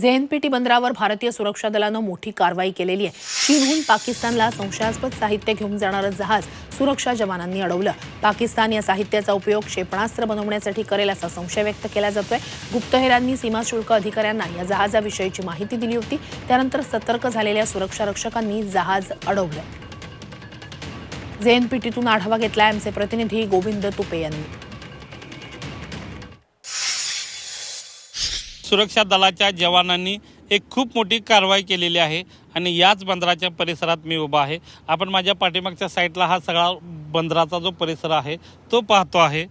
JNPT बंदरावर भारतीय सुरक्षा दलानं मोठी कारवाई केलेली आहे. चीनहून पाकिस्तानला संशयास्पद साहित्य घेऊन जाणारं जहाज सुरक्षा जवानांनी अडवलं. पाकिस्तान या साहित्याचा उपयोग क्षेपणास्त्र बनवण्यासाठी करेल असा संशय व्यक्त केला जातोय. गुप्तहेरांनी सीमा शुल्क अधिकाऱ्यांना या जहाजाविषयीची माहिती दिली होती. त्यानंतर सतर्क झालेल्या सुरक्षा रक्षकांनी जहाज अडवलं. जेएनपीटीतून आढावा घेतला आमचे प्रतिनिधी गोविंद तुपे यांनी. सुरक्षा दलाच्या जवानांनी एक खूप मोठी कारवाई केलेली आहे आणि याच बंदराच्या परिसरात मी उभा आहे. आपण माझ्या पाठीमागच्या साईडला हा सगळा बंदराचा जो परिसर आहे तो पाहतो आहे.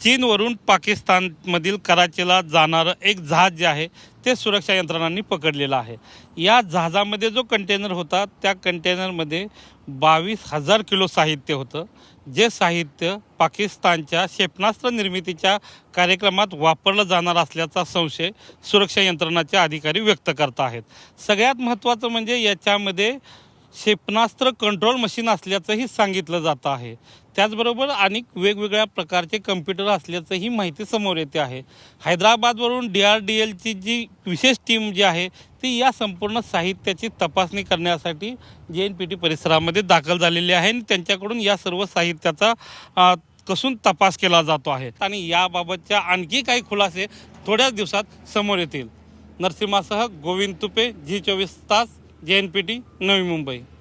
चीनवरून पाकिस्तानमधील कराचीला जाणारं एक जहाज जे आहे ते सुरक्षा यंत्रणांनी पकडलेलं आहे. या जहाजामध्ये जो कंटेनर होता त्या कंटेनरमध्ये बावीस हजार किलो साहित्य होतं जे साहित्य पाकिस्तानच्या क्षेपणास्त्र निर्मितीच्या कार्यक्रमात वापरलं जाणार असल्याचा संशय सुरक्षा यंत्रणाचे अधिकारी व्यक्त करत आहेत. सगळ्यात महत्त्वाचं म्हणजे याच्यामध्ये क्षेपणास्त्र कंट्रोल मशीन असल्याचंही सांगितलं जातं आहे. त्याचबरोबर अनेक वेगवेगळ्या प्रकारचे कम्प्युटर असल्याचंही माहिती समोर येते आहे. हैदराबादवरून डी आर डी एलची जी विशेष टीम जी आहे ती या संपूर्ण साहित्याची तपासणी करण्यासाठी जे एन पी टी परिसरामध्ये दाखल झालेली आहे आणि त्यांच्याकडून या सर्व साहित्याचा कसून तपास केला जातो आहे. आणि याबाबतच्या आणखी काही खुलासे थोड्याच दिवसात समोर येतील. नरसिंहासह गोविंद तुपे झी चोवीस तास जे N P T Navi Mumbai.